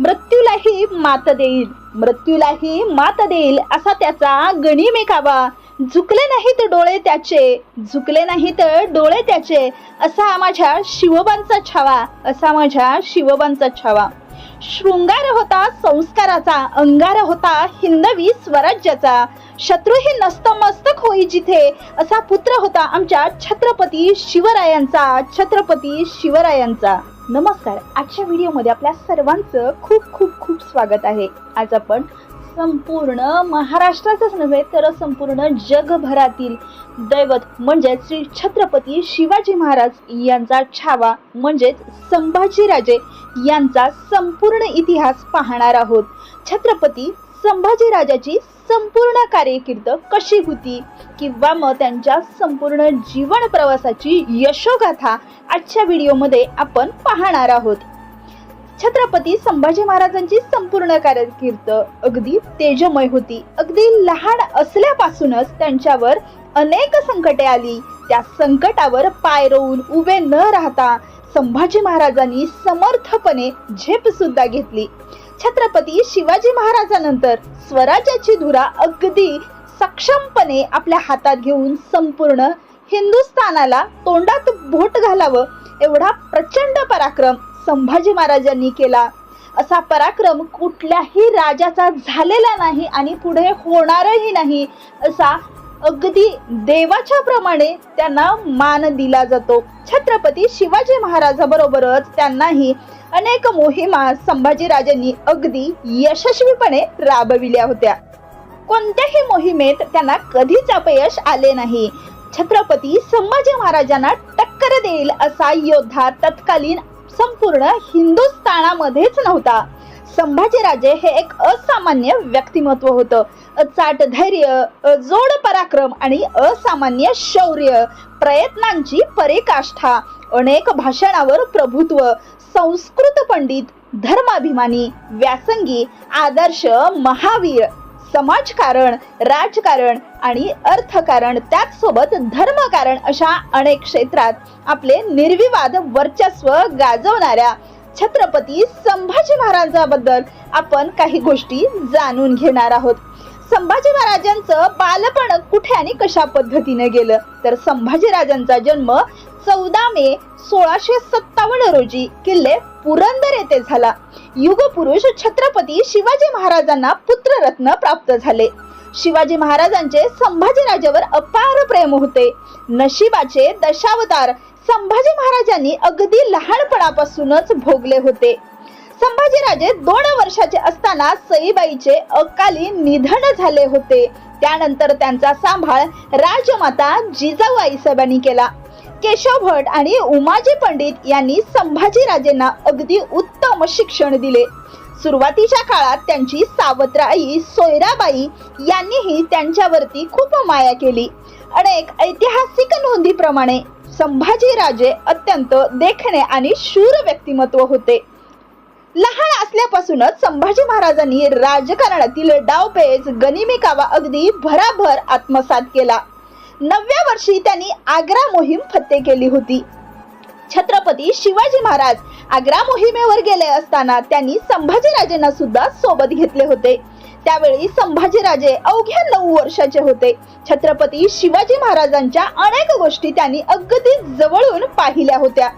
मृत्यूलाही मात देईल. मृत्यूलाही मात देईल असा त्याचा गणिमेकावा झुकले नाहीत डोळे त्याचे झुकले नाहीत डोळे त्याचे असा माझ्या शिवबांचा छावा असा माझ्या शिवबांचा छावा. शृंगार होता संस्काराचा अंगार होता हिंदवी स्वराज्याचा. शत्रूही नस्तमस्तक होई जिथे असा पुत्र होता आमच्या छत्रपती शिवरायांचा छत्रपती शिवरायांचा. नमस्कार आजच्या व्हिडिओमध्ये आपल्या सर्वांचं खूप खूप खूप स्वागत आहे. आज आपण संपूर्ण महाराष्ट्राचंच नव्हे तर संपूर्ण जगभरातील दैवत म्हणजेच श्री छत्रपती शिवाजी महाराज यांचा छावा म्हणजेच संभाजीराजे यांचा संपूर्ण इतिहास पाहणार आहोत. छत्रपती संभाजीराजाची संपूर्ण कार्यकीर्द कशी होती? किंवा मग त्यांच्या संपूर्ण जीवन प्रवासाची यशोगाथा आजच्या व्हिडिओमध्ये आपण पाहणार आहोत. छत्रपती संभाजी महाराजांची संपूर्ण कारकीर्द अगदी तेजमय होती. अगदी लहान असल्यापासूनच त्यांच्यावर अनेक संकटे आली. त्या संकटावर पाय रोवून उभे न राहता संभाजी महाराजांनी समर्थपणे झेप सुद्धा घेतली. छत्रपती शिवाजी महाराजांनंतर स्वराज्याची धुरा अगदी सक्षमपणे आपल्या हातात घेऊन संपूर्ण हिंदुस्थानाला तोंडात बोट घालावं एवढा प्रचंड पराक्रम संभाजी महाराजांनी केला. असा पराक्रम कुठल्याही राजाचा झालेला नाही आणि पुढे होणारही नाही असा अगदी देवाच्या प्रमाणे त्यांना मान दिला जातो. छत्रपती शिवाजी महाराजाबरोबरच त्यांनाही अनेक मोहिमा संभाजीराजांनी अगदी यशस्वीपणे राबविल्या होत्या. कोणत्याही मोहिमेत त्यांना कधीच अपयश आले नाही. छत्रपती संभाजी महाराजांना टक्कर देईल असा योद्धा तत्कालीन संपूर्ण हिंदुस्थानामध्येच नव्हता. संभाजीराजे हे एक असामान्य व्यक्तिमत्व होतं. अचाट धैर्य जोड पराक्रम आणि असामान्य शौर्य प्रयत्नांची परिकाष्ठा अनेक भाषणावर प्रभुत्व संस्कृत पंडित धर्माभिमानी व्यासंगी आदर्श महावीर समाजकारण राजकारण आणि अर्थकारण त्याचसोबत धर्मकारण अशा अनेक क्षेत्रात आपले निर्विवाद वर्चस्व गाजवणाऱ्या छत्रपती संभाजी महाराजांबद्दल आपण काही गोष्टी जाणून घेणार आहोत. संभाजी महाराजांचं बालपण कुठे आणि कशा पद्धतीने गेलं? तर संभाजीराजांचा जन्म चौदा मे सोळाशे सत्तावन्न रोजी किल्ले पुरंदर येथे झाला. युगपुरुष छत्रपती शिवाजी महाराजांना पुत्ररत्न प्राप्त झाले. शिवाजी महाराजांचे संभाजीराजेवर अपार प्रेम होते. नशिबाचे दशावतार संभाजी महाराजांनी अगदी लहानपणापासूनच भोगले होते. संभाजीराजे दोन वर्षाचे असताना सईबाईचे अकाली निधन झाले होते. त्यानंतर त्यांचा सांभाळ राजमाता जिजाऊ आईसाहेबांनी केला. केशव भट आणि उमाजी पंडित यांनी संभाजीराजेंना अगदी उत्तम शिक्षण दिले. सुरुवातीच्या काळात त्यांची सावत्र आई सोयराबाई यांनीही त्यांच्यावरती खूप माया केली. अनेक ऐतिहासिक नोंदीप्रमाणे संभाजीराजे अत्यंत देखणे आणि शूर व्यक्तिमत्व होते. लहान असल्यापासूनच संभाजी महाराजांनी राजकारणातील डावपेच गनिमी कावा अगदी भराभर आत्मसात केला. नवव्या वर्षी त्यांनी आग्रा मोहीम फत्ते केली होती. छत्रपती शिवाजी महाराज आग्रा मोहिमेवर गेले असताना त्यांनी संभाजीराजेंना सुद्धा सोबत घेतले होते. त्यावेळी संभाजीराजे अवघ्या नऊ वर्षाचे होते. छत्रपती शिवाजी महाराजांच्या अनेक गोष्टी त्यांनी अगदी जवळून पाहिल्या होत्या.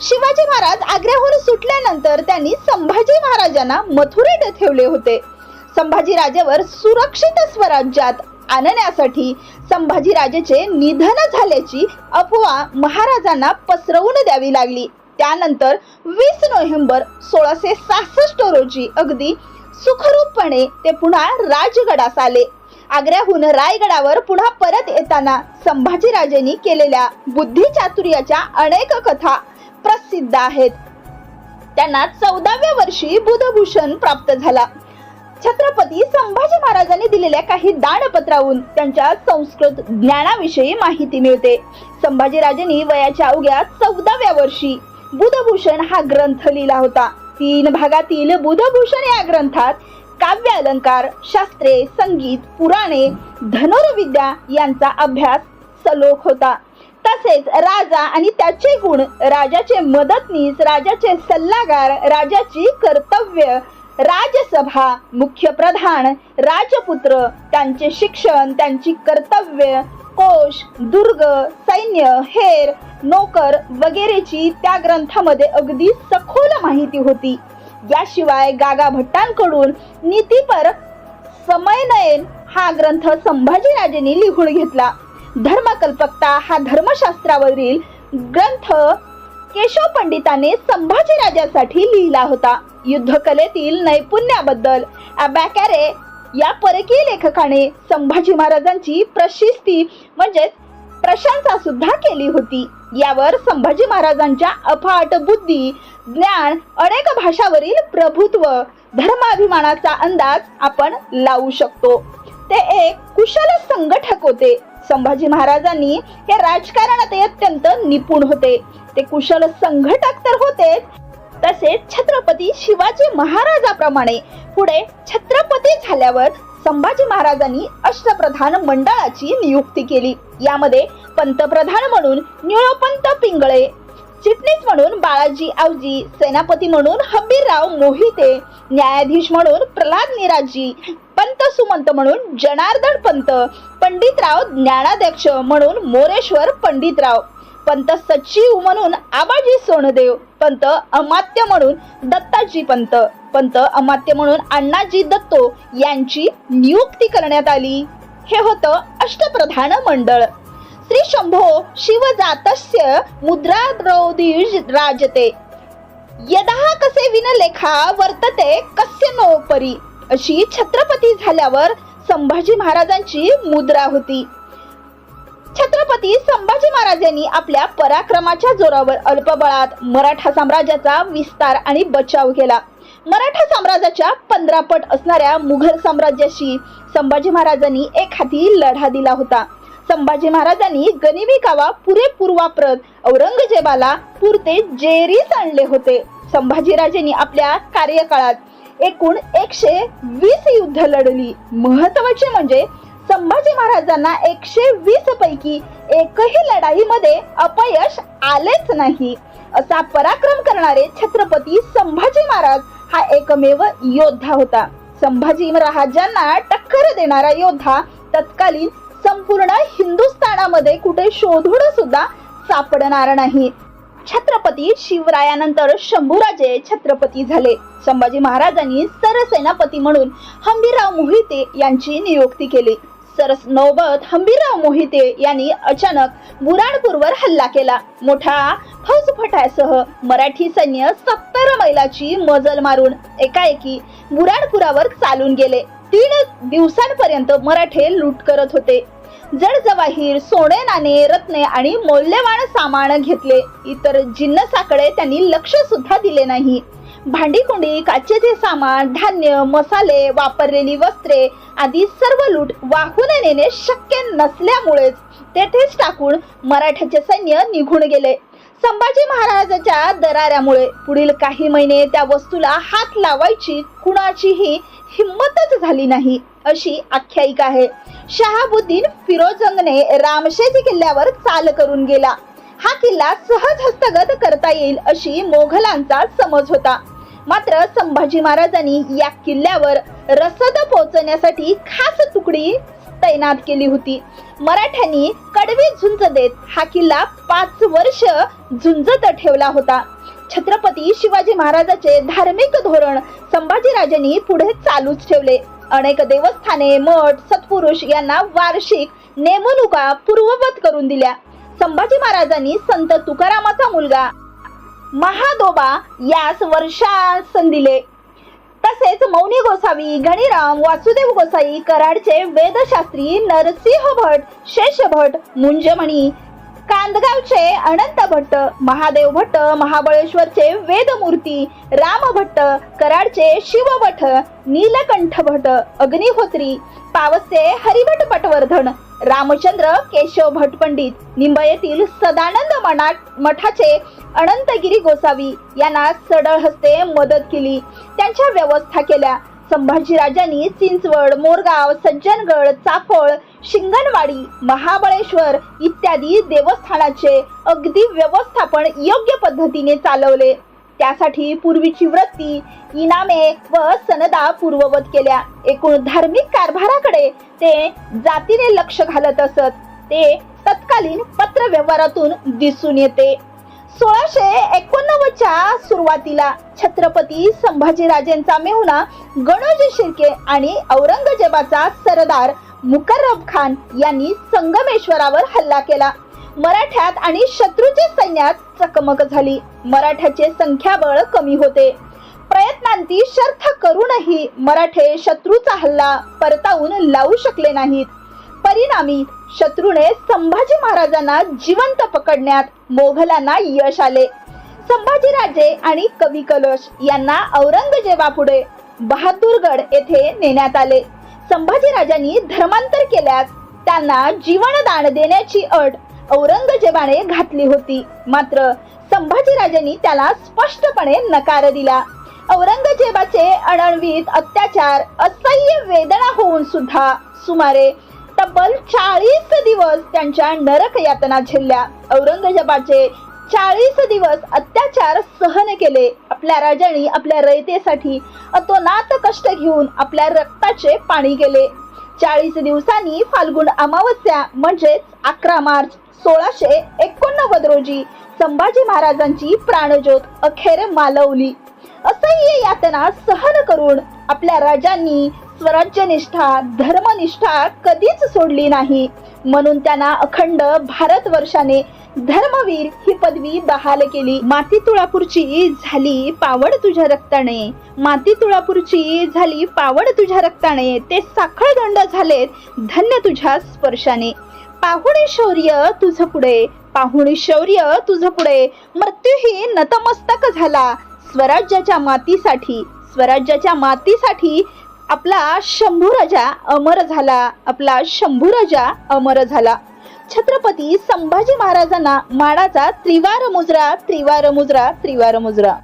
शिवाजी महाराज आग्र्याहून सुटल्यानंतर त्यांनी संभाजी महाराजांना मथुरेत ठेवले होते. संभाजीराजेवर सुरक्षित स्वराज्यात आणण्यासाठी संभाजीराजेचे निधन झाल्याची अफवा महाराजांना पसरवून द्यावी लागली. त्यानंतर वीस नोव्हेंबर सोळाशे सहासष्ट रोजी अगदी सुखरूपपणे ते पुन्हा राजगडास आले. आग्र्याहून रायगडावर पुन्हा परत येताना संभाजीराजेंनी केलेल्या बुद्धिचातुर्याच्या अनेक कथा प्रसिद्ध आहेत. त्यांना चौदाव्या वर्षी बुधभूषण प्राप्त झाला. छत्रपती संभाजी महाराजांनी दिलेल्या काही दानपत्रावरून त्यांच्या संस्कृत ज्ञानाविषयी माहिती मिळते. संभाजीराजांनी वयाच्या अवघ्या चौदाव्या वर्षी बुधभूषण हा ग्रंथ लिहिला होता. तीन भागातील बुधभूषण या ग्रंथात काव्य अलंकार शास्त्रे संगीत पुराणे धनुर्विद्या यांचा अभ्यास सलोख होता. तसेच राजा आणि त्याचे गुण राजाचे मदतनीस राजाचे सल्लागार राजाची कर्तव्य राजसभा मुख्य प्रधान राजपुत्र त्यांचे शिक्षण त्यांची कर्तव्य कोश दुर्ग सैन्य हेर नोकर वगैरेची त्या ग्रंथामध्ये अगदी सखोल माहिती होती. याशिवाय गागा भट्टांकडून नीतीपर समयनयन हा ग्रंथ संभाजीराजेंनी लिहून घेतला. धर्मकल्पकता हा धर्मशास्त्रावरील ग्रंथ केशव पंडिताने संभाजीराजासाठी लिहिला होता. युद्धकलेतील नैपुण्याबद्दल अबॅकॅरे या परकीय लेखकाने संभाजी महाराजांची प्रशिस्ती म्हणजेच प्रशंसा सुद्धा केली होती. यावर संभाजी महाराजांच्या अफाट बुद्धी ज्ञान अनेक भाषावरील प्रभुत्व धर्माभिमानाचा अंदाज आपण लावू शकतो. ते एक कुशल संघटक होते. संभाजी महाराजांनी हे राजकारणात अत्यंत निपुण होते. ते कुशल संघटक तर होतेच तसेच छत्रपती शिवाजी महाराजाप्रमाणे पुढे छत्रपती झाल्यावर संभाजी महाराजांनी अष्टप्रधान मंडळाची नियुक्ती केली. यामध्ये पंतप्रधान म्हणून निळोपंत पिंगळे चिटणीस म्हणून बाळाजी आवजी सेनापती म्हणून हब्बीरराव मोहिते न्यायाधीश म्हणून प्रल्हाद निराजी पंत सुमंत म्हणून जनार्दन पंत पंडितराव ज्ञानाध्यक्ष म्हणून मोरेश्वर पंडितराव. पंत सचिव म्हणून आबाजी सोनदेव पंत अमात्य म्हणून दत्ताजी पंत पंत अमात्य म्हणून अण्णाजी दत्तो यांची नियुक्ती करण्यात आली. हे होतं अष्टप्रधान मंडळ. श्री शंभो शिवजातस्य मुद्राद्रौदीज राजते. यदा कसे विनलेखा वर्तते कस्य नोपरी? अशी छत्रपती झाल्यावर संभाजी महाराजांची मुद्रा होती. छत्रपती संभाजी महाराजांनी आपल्या पराक्रमाच्या जोरावर अल्पबळात मराठा साम्राज्याचा विस्तार आणि बचाव केला. मराठा साम्राज्याच्या पंधरा पट असणाऱ्या मुघल साम्राज्याशी संभाजी महाराजांनी एक हाती लढा दिला होता. संभाजी महाराजांनी गनिमी गावा पुरे पूर्वाप्रत औरंगजेबाला पुरते जेरीस आणले होते. संभाजीराजेंनी आपल्या कार्यकाळात एकूण एकशे वीस युद्ध लढली. महत्त्वाचे म्हणजे संभाजी महाराजांना एकशे वीस पैकी एकही लढाईमध्ये अपयश आलेच नाही. असा पराक्रम करणारे छत्रपती संभाजी महाराज हा एकमेव योद्धा होता. संभाजी महाराजांना टक्कर देणारा योद्धा तत्कालीन संपूर्ण हिंदुस्थानामध्ये कुठे शोधून सुद्धा सापडणार नाही. छत्रपती शिवरायानंतर शंभूराजे छत्रपती झाले. संभाजी महाराजांनी सरसेनापती म्हणून हंबीराव मोहिते यांची नियुक्ती केली. सरस नौबत हंबीरराव मोहिते यांनी अचानक बुराणपूरवर हल्ला केला. मोठा फौजफटासह मराठी सैन्य सत्तर मैलाची मजल मारून एकाएकी बुराणपुरावर चालून गेले. तीन दिवसांपर्यंत मराठे लूट करत होते. जड जवाहीर सोने नाणे रत्ने आणि मौल्यवान सामान घेतले. इतर जिन्नसाकडे त्यांनी लक्ष सुद्धा दिले नाही. भांडीकुंडी काचेचे सामान धान्य मसाले वापरलेली वस्त्रे आदी सर्व लूट वाहून नेणे शक्य नसल्यामुळेच तेथेच टाकून मराठ्याचे सैन्य निघून गेले. संभाजी महाराजाच्या दराऱ्यामुळे पुढील काही महिने त्या वस्तूला हात लावायची कुणाचीही हिंमतच झाली नाही अशी आख्यायिका आहे. शहाबुद्दीन फिरोजंगने रामशेज किल्ल्यावर चाल करून गेला. हा किल्ला सहज हस्तगत करता येईल अशी मोघलांचा समज होता. मात्र संभाजी महाराजांनी या किल्ल्यावर रसद पोहोचण्यासाठी खास तुकडी तैनात केली होती. मराठ्यांनी कडवी झुंज देत हा किल्ला पाच वर्ष झुंजत ठेवला होता. छत्रपती शिवाजी महाराजाचे धार्मिक धोरण संभाजीराजांनी पुढे चालूच ठेवले. अनेक देवस्थाने मठ सत्पुरुष यांना वार्षिक नेमणुका पूर्ववत करून दिल्या. संभाजी महाराजांनी संत तुकारामाचा मुलगा महादोबा यास वर्षासन दिले तसेच मौनी गोसावी गणिराम वासुदेव गोसाई कराडचे वेदशास्त्री नरसिंह भट शेष भट मुंजमणी कांदगावचे अनंत भट्ट महादेव भट्ट महाबळेश्वरचे वेदमूर्ती राम भट्ट कराडचे शिवभट नीलकंठ भट अग्निहोत्री पावसचे हरिभट पटवर्धन रामचंद्र केशव भटपंडित निंबयेतील सदानंद मना मठाचे अनंतगिरी गोसावी यांना सडळ हस्ते मदत केली. त्यांच्या व्यवस्था केल्या. संभाजीराजांनी चिंचवड मोरगाव सज्जनगड चाफळ शिंगणवाडी महाबळेश्वर इत्यादी देवस्थानाचे अगदी व्यवस्थापन योग्य पद्धतीने चालवले. त्यासाठी पूर्वीची वृत्ती इनामे व सनदा पूर्ववत केल्या. एकूण धार्मिक कारभाराकडे ते जातीने लक्ष घालत असत. ते तत्कालीन पत्र व्यवहारातून दिसून येते. सोळाशे एकोणनव्वदच्या सुरुवातीला छत्रपती संभाजीराजेंचा मेहुणा गणोजी शिर्के आणि औरंगजेबाचा सरदार मुकर्रब खान यांनी संगमेश्वरावर हल्ला केला. मराठ्यात आणि शत्रूच्या सैन्यात चकमक झाली. मराठ्याचे संख्याबळ कमी होते. प्रयत्नांती शर्थ करूनही मराठे शत्रूचा हल्ला परतावून लावू शकले नाहीत. परिणामी शत्रूने संभाजी महाराजांना जिवंत पकडण्यात मोघलांना यश आले. संभाजीराजे आणि कवी कलश यांना औरंगजेबापुढे बहादूरगड येथे नेण्यात आले. संभाजीराजांनी धर्मांतर केल्यास त्यांना जीवनदान देण्याची अट औरंगजेबाने घातली होती. मात्र संभाजीराजांनी त्याला स्पष्टपणे नकार दिला. औरंगजेबाचे अणणवीत अत्याचार असह्य वेदना होऊन सुद्धा सुमारे तब्बल चाळीस दिवस त्यांच्या नरक यातना झेलल्या. औरंगजेबाचे चाळीस दिवस अत्याचार सहन केले. आपल्या राजांनी आपल्या रयतेसाठी अतोनात कष्ट घेऊन आपल्या रक्ताचे पाणी गेले चाळीस दिवसांनी फाल्गुन अमावस्या म्हणजेच अकरा मार्च सोळाशे एकोणनव्वद रोजी संभाजी महाराजांची प्राणज्योत अखेर मालवली. असह्य यातना सहन करून आपल्या राजांनी स्वराज्यनिष्ठा धर्मनिष्ठा कधीच सोडली नाही. म्हणून त्यांना अखंड भारतवर्षाने धर्मवीर ही पदवी बहाल केली. माती तुळापूरची झाली पावड तुझ्या रक्ताने. माती तुळापूरची झाली पावड तुझ्या रक्ताने. ते साखळदंड झालेत धन्य तुझ्या स्पर्शाने. पाहुणे शौर्य तुझ पुढे. पाहुणे शौर्य तुझ पुढे. मृत्यूही नतमस्तक झाला. स्वराज्याच्या मातीसाठी. स्वराज्याच्या मातीसाठी आपला शंभू राजा अमर झाला. आपला शंभू राजा अमर झाला. छत्रपती संभाजी महाराजांना मानाचा त्रिवार मुजरा त्रिवार मुजरा त्रिवार मुजरा.